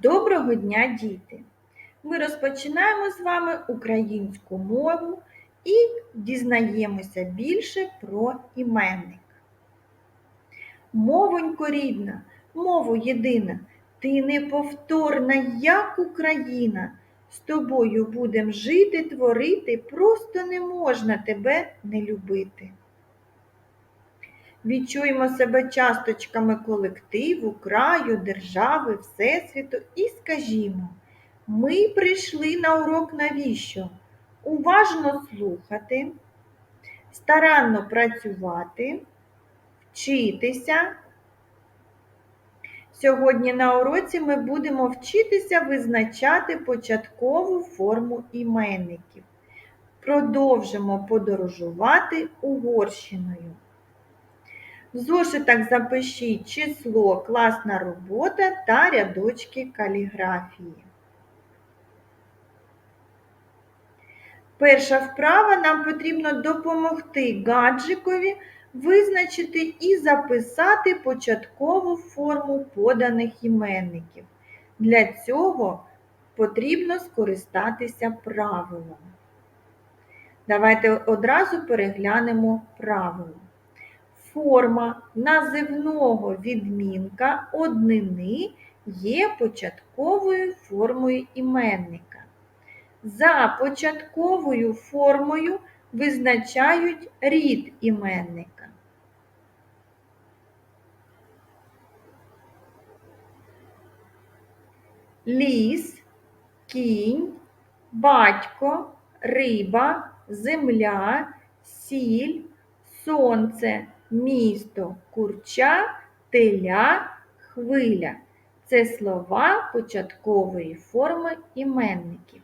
Доброго дня, діти! Ми розпочинаємо з вами українську мову і дізнаємося більше про іменник. Мовонько рідна, мову єдина, ти неповторна, як Україна. З тобою будем жити, творити, просто не можна тебе не любити. Відчуємо себе часточками колективу, краю, держави, Всесвіту і скажімо, ми прийшли на урок навіщо? Уважно слухати, старанно працювати, вчитися. Сьогодні на уроці ми будемо вчитися визначати початкову форму іменників. Продовжимо подорожувати Угорщиною. В зошитах запишіть число, класна робота та рядочки каліграфії. Перша вправа нам потрібно допомогти гаджикові визначити і записати початкову форму поданих іменників. Для цього потрібно скористатися правилом. Давайте одразу переглянемо правило. Форма називного відмінка однини є початковою формою іменника. За початковою формою визначають рід іменника. Ліс, кінь, батько, риба, земля, сіль, сонце місто, курча, теля, хвиля. Це слова початкової форми іменників.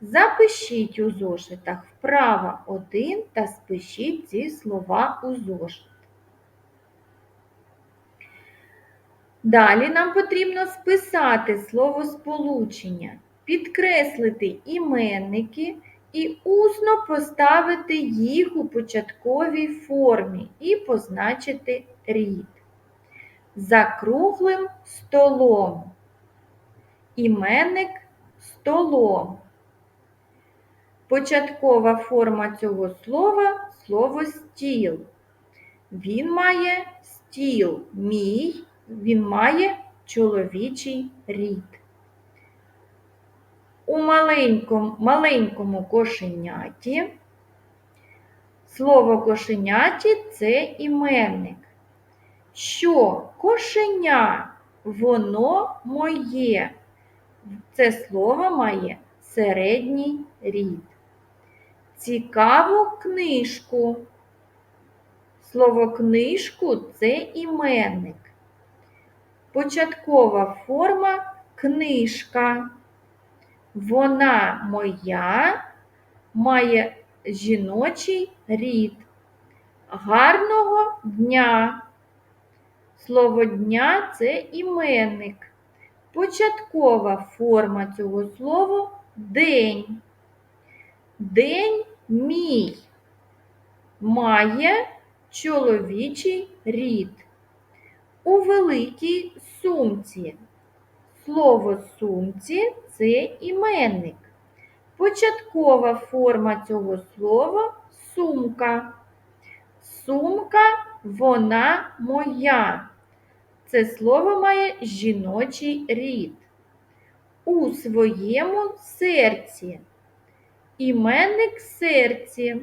Запишіть у зошитах вправа один та спишіть ці слова у зошит. Далі нам потрібно списати словосполучення, підкреслити іменники і усно поставити їх у початковій формі і позначити рід. За круглим столом. Іменник столом. Початкова форма цього слова слово стіл. Він має стіл, мій, він має чоловічий рід. У маленькому, маленькому кошеняті слово кошеняті це іменник. Що кошеня, воно моє. Це слово має середній рід. Цікаву книжку. Слово книжку це іменник. Початкова форма книжка. Вона моя має жіночий рід. Гарного дня. Слово дня це іменник. Початкова форма цього слова день. День мій має чоловічий рід. У великій сумці. Слово сумці це іменник. Початкова форма цього слова сумка. Сумка вона моя. Це слово має жіночий рід. У своєму серці. Іменник серці.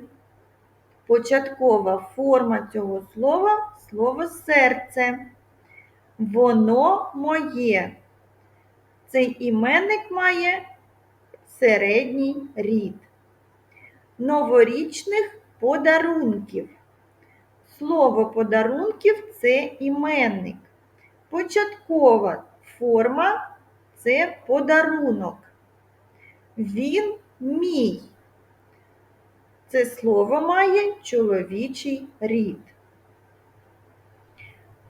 Початкова форма цього слова слово серце. Воно моє. Цей іменник має середній рід. Новорічних подарунків. Слово подарунків це іменник. Початкова форма це подарунок. Він мій. Це слово має чоловічий рід.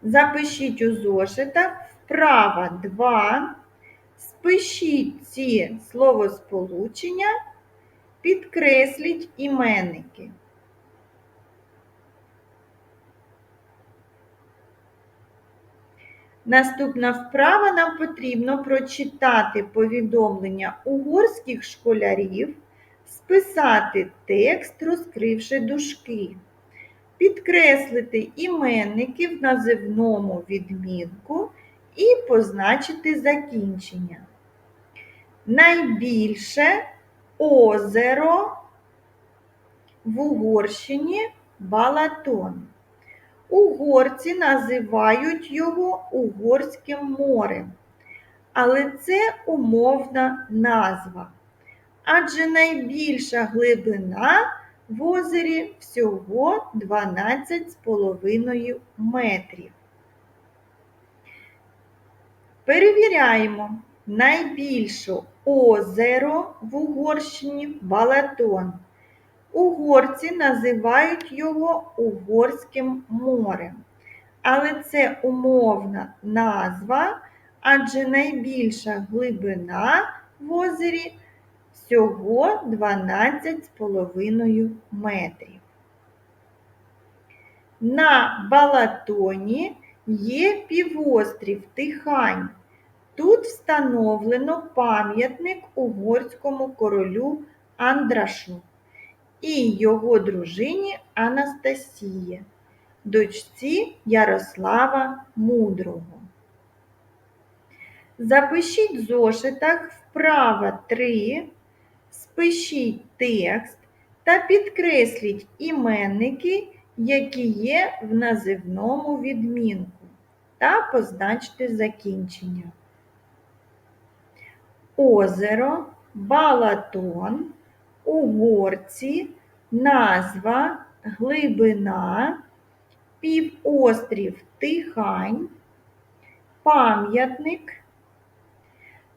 Запишіть у зошитах вправа 2. Спишіть ці словосполучення, підкресліть іменники. Наступна вправа нам потрібно прочитати повідомлення угорських школярів, списати текст, розкривши дужки, підкреслити іменники в називному відмінку і позначити закінчення. Найбільше озеро в Угорщині Балатон. Угорці називають його Угорським морем, але це умовна назва. Адже найбільша глибина в озері всього 12,5 метрів. Перевіряємо найбільше озеро в Угорщині Балатон. Угорці називають його Угорським морем. Але це умовна назва, адже найбільша глибина в озері всього 12,5 метрів. На Балатоні є півострів Тихань. Тут встановлено пам'ятник угорському королю Андрашу і його дружині Анастасії, дочці Ярослава Мудрого. Запишіть зошитах вправа 3, спишіть текст та підкресліть іменники, які є в називному відмінку, та позначте закінчення. Озеро, Балатон, Угорці, назва, глибина, півострів Тихань, пам'ятник.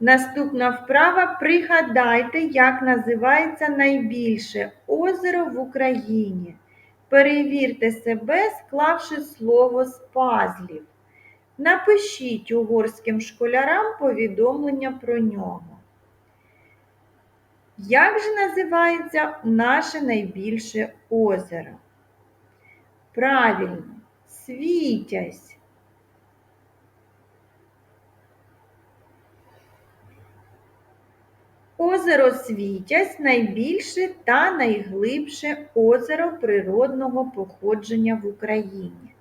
Наступна вправа пригадайте, як називається найбільше озеро в Україні. Перевірте себе, склавши слово з пазлів. Напишіть угорським школярам повідомлення про нього. Як же називається наше найбільше озеро? Правильно, світязь. Озеро Світязь найбільше та найглибше озеро природного походження в Україні.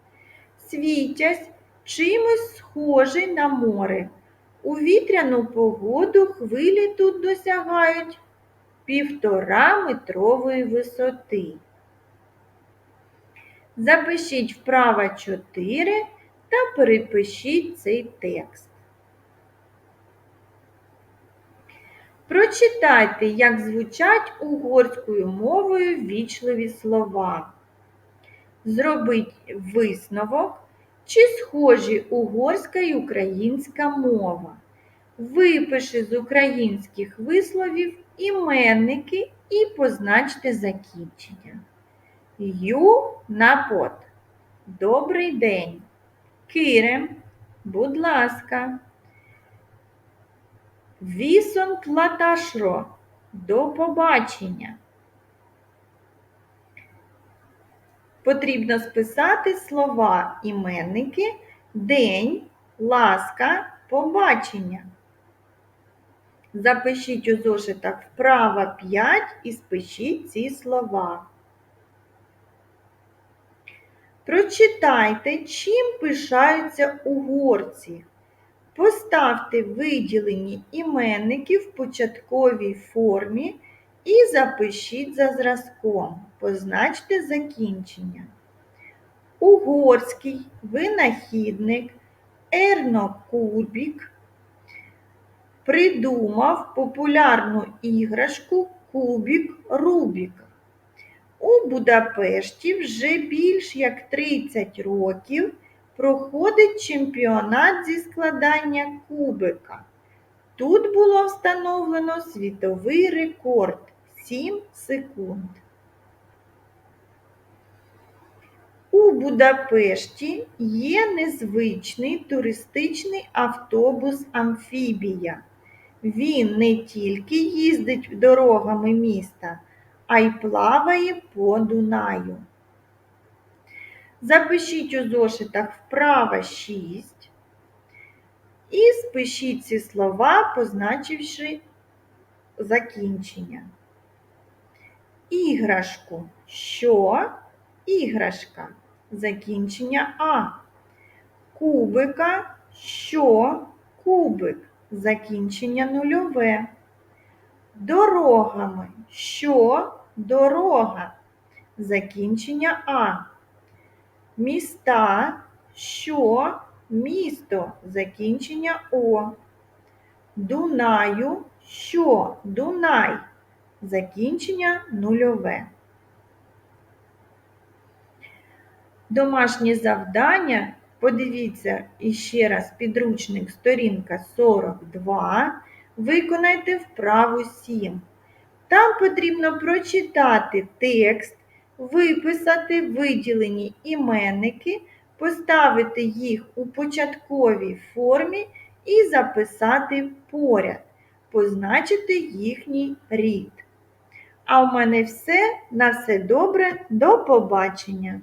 Світязь чимось схожий на море. У вітряну погоду хвилі тут досягають півтора метрової висоти. Запишіть вправа 4 та перепишіть цей текст. Прочитайте, як звучать угорською мовою вічливі слова. Зробіть висновок, чи схожі угорська і українська мова. Випиши з українських висловів іменники і позначте закінчення. Ю напот. Добрий день. Кирем, будь ласка. Вісон платашро. До побачення. Потрібно списати слова іменники, день, ласка, побачення. Запишіть у зошитах вправа 5 і спишіть ці слова. Прочитайте, чим пишаються угорці. Поставте виділені іменники в початковій формі і запишіть за зразком. Позначте закінчення. Угорський винахідник Ерно Кубік придумав популярну іграшку Кубік Рубіка. У Будапешті вже більш як 30 років проходить чемпіонат зі складання кубика. Тут було встановлено світовий рекорд 7 секунд. У Будапешті є незвичний туристичний автобус Амфібія. Він не тільки їздить дорогами міста, а й плаває по Дунаю. Запишіть у зошитах вправа 6. і спишіть ці слова, позначивши закінчення. Іграшку. Що? Іграшка. Закінчення А. Кубика. Що? Кубик. Закінчення нульове. Дорогами. Що? Дорога. Закінчення А. Міста. Що? Місто. Закінчення О. Дунаю. Що? Дунай. Закінчення нульове. Домашнє завдання. Подивіться іще раз підручник сторінка 42. Виконайте вправу 7. Там потрібно прочитати текст, виписати виділені іменники, поставити їх у початковій формі і записати поряд, позначити їхній рід. А в мене все. На все добре. До побачення!